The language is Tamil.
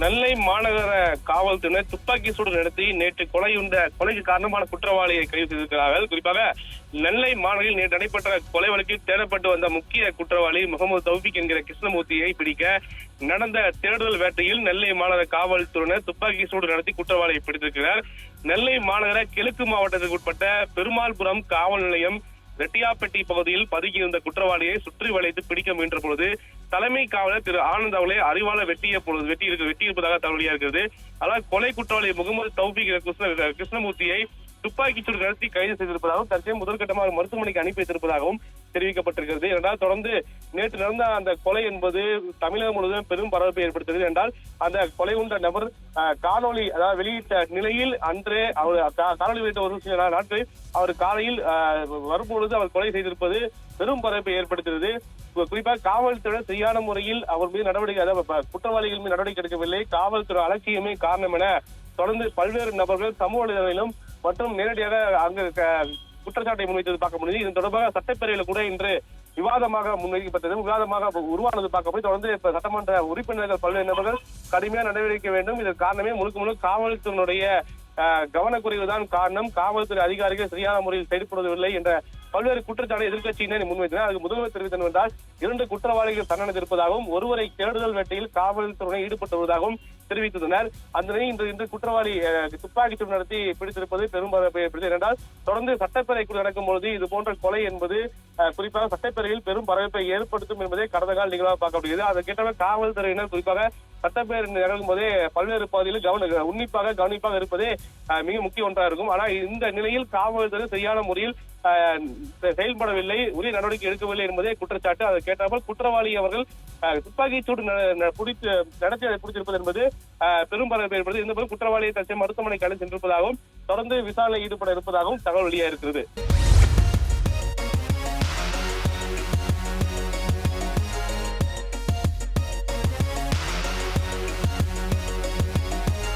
நெல்லை மாநகர காவல்துறையினர் துப்பாக்கி சூடு நடத்தி நேற்று கொலையுண்ட கொலைக்கு காரணமான குற்றவாளியை கைது செய்திருக்கிறார்கள். குறிப்பாக நெல்லை மாநகரில் நேற்று நடைபெற்ற கொலை வழக்கில் தேடப்பட்டு வந்த முக்கிய குற்றவாளி முகமது தௌபிக் என்கிற கிருஷ்ணமூர்த்தியை பிடிக்க நடந்த தேடுதல் வேட்டையில் நெல்லை மாநகர காவல்துறையினர் துப்பாக்கி சூடு நடத்தி குற்றவாளியை பிடித்திருக்கிறார். நெல்லை மாநகர கிழக்கு மாவட்டத்திற்கு உட்பட்ட பெருமாள்புரம் காவல் நிலையம் ரெட்டியாப்பட்டி பகுதியில் பதுங்கியிருந்த குற்றவாளியை சுற்றி வளைத்து பிடிக்க முயன்ற பொழுது தலைமை காவலர் திரு ஆனந்த் அவளை அறிவால வெட்டிய பொழுது வெட்டி இருக்க வெட்டி இருப்பதாக தகவலியா இருக்கிறது ஆனால் கொலை குற்றவாளி முகமது தௌபிக் கிருஷ்ண கிருஷ்ணமூர்த்தியை துப்பாக்கி சூடு நடத்தி கைது செய்திருப்பதாகவும் தற்செயல் முதற்கட்டமாக மருத்துவமனைக்கு அனுப்பி வைத்திருப்பதாகவும் தெரிவிக்கப்பட்டிருக்கிறது. என்றால் தொடர்ந்து நேற்று நடந்த அந்த கொலை என்பது தமிழகம் முழுவதும் பெரும் பரபரப்பை ஏற்படுத்தியது. என்றால் அந்த கொலை உண்ட நபர் காணொலி காணொளி அதாவது வெளியிட்ட நிலையில் அன்றே அவர் காணொலி வெளியிட்ட ஒரு சில நாட்களில் அவர் காலையில் வரும் வரும்பொழுது அவர் கொலை செய்திருப்பது பெரும் பரபரப்பை ஏற்படுத்தியது. குறிப்பாக காவல்துறை சரியான முறையில் அவர் மீது நடவடிக்கை அதாவது குற்றவாளிகள் மீது நடவடிக்கை எடுக்கவில்லை. காவல்துறை அலட்சியமே காரணம் என தொடர்ந்து பல்வேறு நபர்கள் சமூக வலைதளங்களிலும் மற்றும் நேரடியாக அங்கு க- குற்றச்சாட்டை முன்வைத்தது பார்க்க முடியுது இது தொடர்பாக சட்டப்பேரவையில் கூட இன்று விவாதமாக முன்வைக்கப்பட்டது. விவாதமாக உருவானது பார்க்கப்போய் தொடர்ந்து இப்ப சட்டமன்ற உறுப்பினர்கள் பல்வேறு நபர்கள் கடுமையாக நடவடிக்கை வேண்டும். இதற்கு காரணமே முழுக்க முழுக்க காவல்துறையினுடைய கவனக்குறைவு கவனக்குறைவுதான் காரணம். காவல்துறை அதிகாரிகள் சரியான முறையில் செயல்படுவதில்லை என்ற பல்வேறு குற்றச்சாட்டை எதிர்கட்சியினர் முன்வைத்தனர் அதுக்கு முதல்வர் தெரிவித்தனர் என்றால் இரண்டு குற்றவாளிகள் தண்டனை ஒருவரை தேடுதல் வேட்டையில் காவல்துறை ஈடுபட்டு வருவதாகவும் தெரிவித்துள்ளனர். அந்த நிலையில் இன்று இன்று குற்றவாளி துப்பாக்கி சூடு நடத்தி பிடித்திருப்பது பெரும் என்றால் தொடர்ந்து சட்டப்பேரவைக்குள் நடக்கும் பொழுது இது போன்ற கொலை என்பது குறிப்பாக சட்டப்பேரவையில் பெரும் பரபரப்பை ஏற்படுத்தும் என்பதை கடந்த கால நிகழ்வாக பார்க்கப்படுகிறது. அதை கேட்டால் காவல்துறையினர் குறிப்பாக சட்டப்பேரவை நடக்கும் போதே பல்வேறு பகுதிகளில் கவன உன்னிப்பாக கவனிப்பாக இருப்பதே மிக முக்கிய ஒன்றாக இருக்கும். ஆனால் இந்த நிலையில் காவல்துறை சரியான முறையில் செயல்படவில்லை உரிய நடவடிக்கை எடுக்கவில்லை என்பதே குற்றச்சாட்டு. அதை கேட்டாமல் குற்றவாளி அவர்கள் அஹ், துப்பாக்கிச் சூடு குடித்து நடத்தி அதை பிடிச்சிருப்பது என்பது பெரும் பரபரப்பை என்பது இந்த போது குற்றவாளியை தச்சை மருத்துவமனைக்கு அழைத்து சென்றிருப்பதாகவும் தொடர்ந்து விசாரணை ஈடுபட இருப்பதாகவும் தகவல் வெளியாக இருக்கிறது